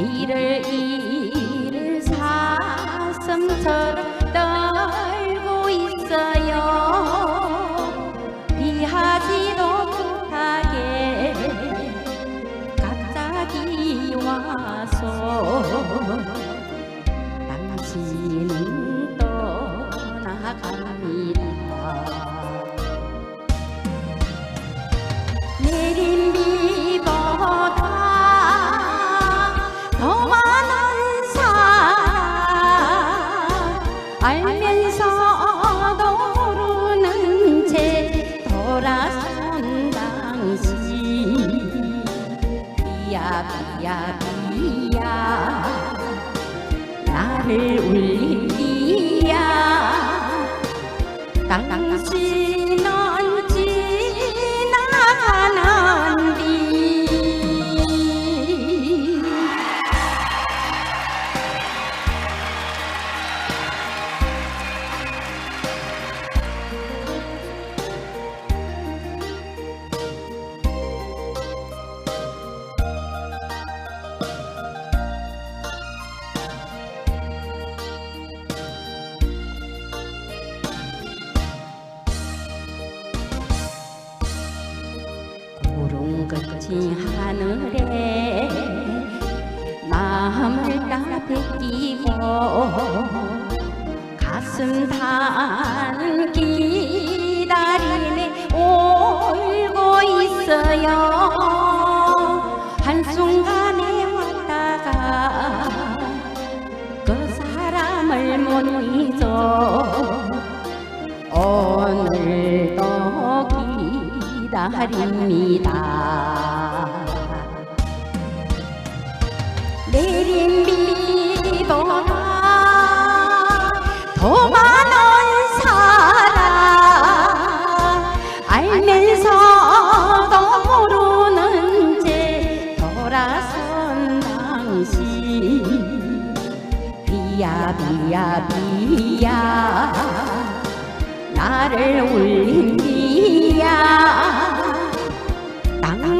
비를 잃은 사슴처럼 떨고 있어요. 비하지도 못하게 갑자기 와서 당신은 떠나갑니다 비야 비야 비야. 나를 울린 비야. 당신 끝이 하늘에 마음을 따뜻히고 가슴 타는 기다리네 울고 있어요. 한순간에 왔다가 그 사람을 못 잊어 기다립니다. 내린 비보다 더 많은 사랑. 알면서도 모르는 채 돌아선 당신. 비야 비야 비야. 나를 비야 档案。